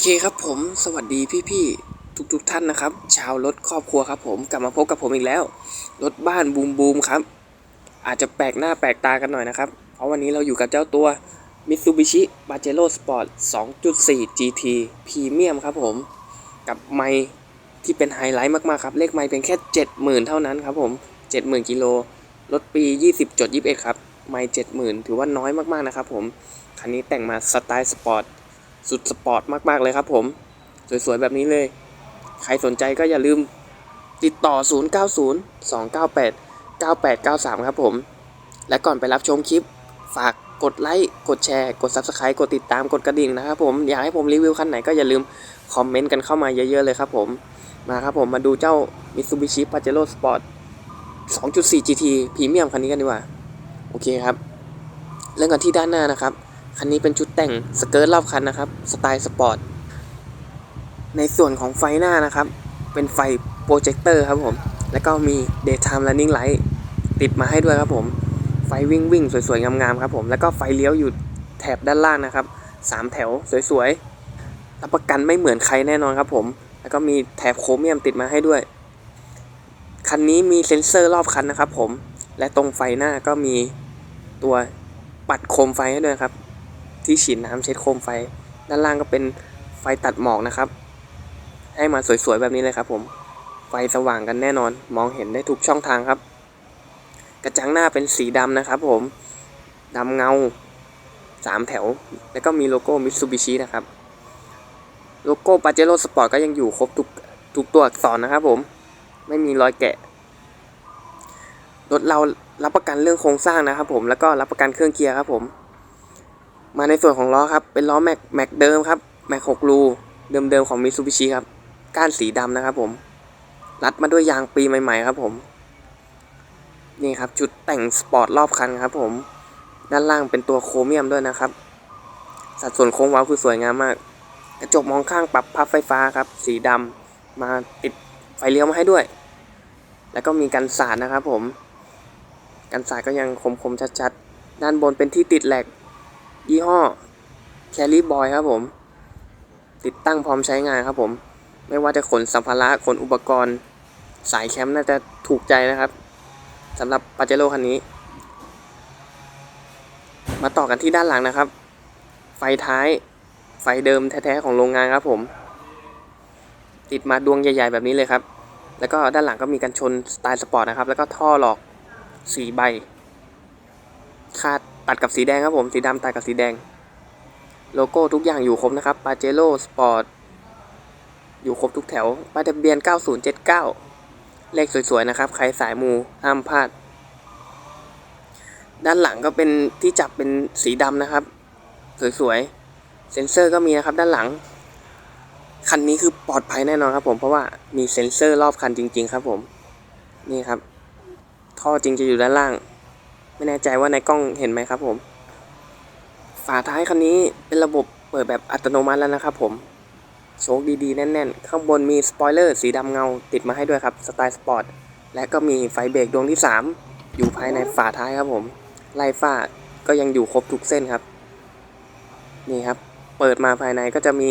เคครับผมสวัสดีพี่ๆทุกๆทท่านนะครับ ชาวรถครอบครัวครับผมกลับมาพบกับผมอีกแล้ว รถบ้านบูมบูมครับ อาจจะแปลกหน้าแปลกตากันหน่อยนะครับ เพราะวันนี้เราอยู่กับเจ้าตัว Mitsubishi Pajero Sport 2.4 GT Premium ครับผม กับไมค์ที่เป็นไฮไลท์มากๆครับ เลขไมค์เป็นแค่ 70,000 เท่านั้นครับผม 70,000 กิโลรถปี 20.21 ครับ ไมค์70,000 ถือว่าน้อยมากๆนะครับผม คันนี้แต่งมาสไตล์สปอร์ต สุดสปอร์ตมาก ๆ เลยครับผม สวย ๆ แบบนี้เลย ใครสนใจก็อย่าลืม ติดต่อ 090 298 9893 ครับผม และก่อนไปรับชมคลิป ฝากกดไลค์ กดแชร์ กด Subscribe กดติดตาม กดกระดิ่งนะครับผม อยากให้ผมรีวิวคันไหนก็อย่าลืมคอมเมนต์กันเข้ามาเยอะๆเลยครับผม มาครับผมมาดูเจ้า Mitsubishi Pajero Sport 2.4 GT Premium คันนี้กันดีกว่า โอเคครับ เริ่มกันที่ด้านหน้านะครับ คันนี้เป็นชุดแต่งสเกิร์ตรอบคันนะครับ สไตล์สปอร์ต ในส่วนของไฟหน้านะครับ เป็นไฟโปรเจคเตอร์ครับผม แล้วก็มี daytime running light ติดมาให้ด้วยครับผม ไฟวิ่งวิ่งสวยๆ งามๆครับผม แล้วก็ไฟเลี้ยวอยู่แถบด้านล่างนะครับสามแถวสวยๆ รับประกันไม่เหมือนใครแน่นอนครับผม แล้วก็มีแถบโครเมียมติดมาให้ด้วย คันนี้มีเซ็นเซอร์รอบคันนะครับผม และตรงไฟหน้าก็มีตัวปัดโคมไฟให้ด้วยครับ ที่ฉีดน้ำเช็ดโคมไฟ ด้านล่างก็เป็นไฟตัดหมอกนะครับ ให้มาสวยๆแบบนี้เลยครับผม ไฟสว่างกันแน่นอน มองเห็นได้ทุกช่องทางครับ กระจังหน้าเป็นสีดำนะครับผมดำเงาสามแถว แล้วก็มีโลโก้มิตซูบิชินะครับ โลโก้ปาเจโร่สปอร์ตก็ยังอยู่ครบทุกทุกตัวอักษรนะครับผม ไม่มีรอยแกะ รถเรารับประกันเรื่องโครงสร้างนะครับผม แล้วก็รับประกันเครื่องเกียร์ครับผม มาในส่วนของล้อครับ เป็นล้อแม็กแม็กเดิมครับ แม็กหกรูเดิมๆของมิซูบิชิครับ ก้านสีดำนะครับผม รัดมาด้วยยางปีใหม่ ๆ ครับผม นี่ครับชุดแต่งสปอร์ตรอบคันครับผม ด้านล่างเป็นตัวโครเมียมด้วยนะครับ สัดส่วนโค้งเว้าคือสวยงามมาก กระจกมองข้างปรับพับไฟฟ้าครับ สีดำมาติดไฟเลี้ยวมาให้ด้วย แล้วก็มีกันสาดนะครับผม กันสาดก็ยังคมๆชัดๆ ด้านบนเป็นที่ติดแหลก ยี่ห้อ Carry Boy ครับผม ติดตั้งพร้อมใช้งานครับผม ไม่ว่าจะขนสัมภาระขนอุปกรณ์ สายแคมป์น่าจะถูกใจนะครับสำหรับปาเจโร่คันนี้ มาต่อกันที่ด้านหลังนะครับ ไฟท้าย ไฟเดิมแท้ๆของโรงงานครับผม ติดมาดวงใหญ่ ๆ แบบนี้เลยครับ แล้วก็ด้านหลังก็มีกันชนสไตล์สปอร์ตนะครับ แล้วก็ท่อหลอกสีใบ คาด ตัดกับสีแดงครับผมสีดำตัดกับสีแดง โลโก้ทุกอย่างอยู่ครบนะครับ p a j e r o Sport อยู่ครบทุกแถวป้ายทะเบียน 9079 เลขสวยๆนะครับ ใครสายมูห้ามพลาด ด้านหลังก็เป็นที่จับเป็นสีดำนะครับ สวยๆ เซ็นเซอร์ก็มีนะครับด้านหลัง คันนี้คือปลอดภัยแน่นอนครับผม เพราะว่ามีเซ็นเซอร์รอบคันจริง ๆ ครับผม นี่ครับ ท่อจริงจะอยู่ด้านล่าง ไม่แน่ใจว่าในกล้องเห็นไหมครับผม ฝาท้ายคันนี้เป็นระบบเปิดแบบอัตโนมัติแล้วนะครับผม โชคดีๆ แน่นๆ ข้างบนมีสปอยเลอร์สีดำเงาติดมาให้ด้วยครับสไตล์สปอร์ต และก็มีไฟเบรกดวงที่ 3 อยู่ภายในฝาท้ายครับผม ไล่ฝ้าก็ยังอยู่ครบทุกเส้นครับ นี่ครับ เปิดมาภายในก็จะมี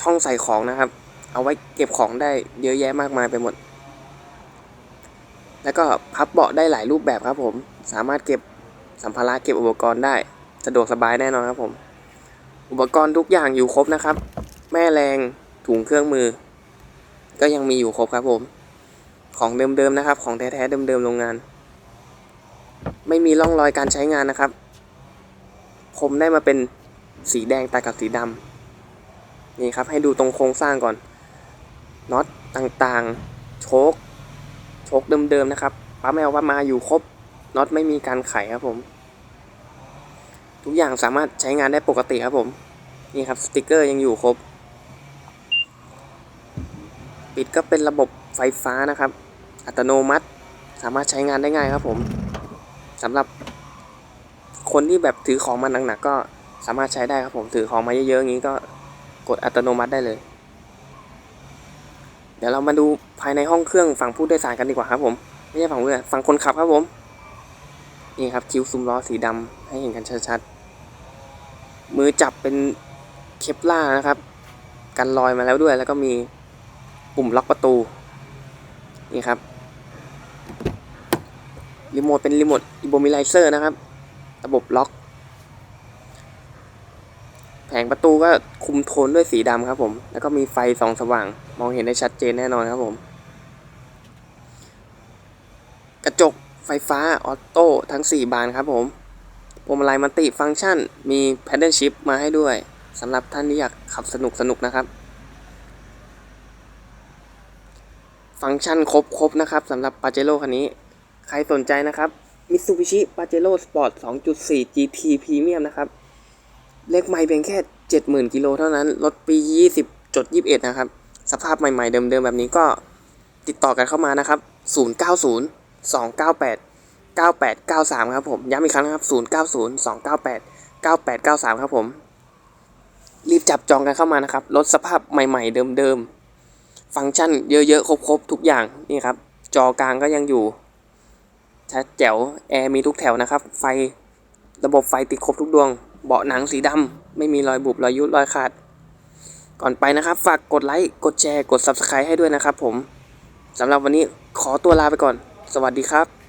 ช่องใส่ของนะครับ เอาไว้เก็บของได้เยอะแยะมากมายไปหมด แล้วก็พับเบาะได้หลายรูปแบบครับผม สามารถเก็บสัมภาระเก็บอุปกรณ์ได้ สะดวกสบายแน่นอนครับผม อุปกรณ์ทุกอย่างอยู่ครบนะครับ แม่แรงถุงเครื่องมือ ก็ยังมีอยู่ครบครับผม ของเดิมๆนะครับ ของแท้ๆเดิมๆโรงงาน ไม่มีร่องรอยการใช้งานนะครับผมได้มาเป็นสีแดงตัดกับสีดำนี่ครับให้ดูตรงโครงสร้างก่อนน็อตต่างๆ โชค ชคเดิมๆนะครับป้าแมวว่ามาอยู่ครบน็อตไม่มีการไขครับผม ทุกอย่างสามารถใช้งานได้ปกติครับผม นี่ครับสติกเกอร์ยังอยู่ครบ ปิดก็เป็นระบบไฟฟ้านะครับ อัตโนมัติสามารถใช้งานได้ง่ายครับผมสำหรับคนที่แบบถือของมาหนักๆก็สามารถใช้ได้ครับผมถือของมาเยอะๆอย่างนี้ก็กดอัตโนมัติได้เลย ดี๋ยวเรามาดูภายในห้องเครื่องฝั่งผู้โดยสารกันดีกว่าครับผมไม่ใช่ฝั่งผู้โดยสารฝั่งคนขับครับผมนี่ครับคิ้วซุ้มล้อสีดำให้เห็นกันชัดๆมือจับเป็นเคปล่านะครับ กันรอยมาแล้วด้วยแล้วก็มีปุ่มล็อกประตู นี่ครับรีโมทเป็นรีโมทอิโบมิไลเซอร์นะครับ ระบบล็อก แผงประตูก็คุมโทนด้วยสีดำครับผม แล้วก็มีไฟสองสว่าง องเห็นได้ชัดเจนแน่นอนครับผม กระจกไฟฟ้าออโต้ทั้ง 4 บานครับผมพวงมาลัยมัลติฟังก์ชัน มี Paddle Shift มาให้ด้วยสำหรับท่านที่อยากขับสนุกสนุกนะครับ ฟังก์ชันครบครบนะครับสำหรับปาเจโร่คันนี้ ใครสนใจนะครับ Mitsubishi Pajero Sport 2.4 GT Premium นะครับ เลขไม่เพียงแค่ 70,000 กิโลเท่านั้นรถปี 20.21 นะครับ สภาพใหม่ๆ เดิมๆ แบบนี้ก็ติดต่อกันเข้ามานะครับ 090 298 9893 ครับผม ย้ำอีกครั้งนะครับ 090 298 9893 ครับผม รีบจับจองกันเข้ามานะครับรถสภาพใหม่ๆ เดิมๆ ฟังก์ชันเยอะๆ ครบๆ ทุกอย่างนี่ครับ จอกลางก็ยังอยู่ชัดแจ๋วแอร์มีทุกแถวนะครับ ไฟระบบไฟติดครบทุกดวง เบาะหนังสีดำไม่มีรอยบุบรอยยุบรอยขาด ก่อนไปนะครับ ฝากกดไลค์ กดแชร์ กด Subscribe ให้ด้วยนะครับผมสำหรับวันนี้ขอตัวลาไปก่อน สวัสดีครับ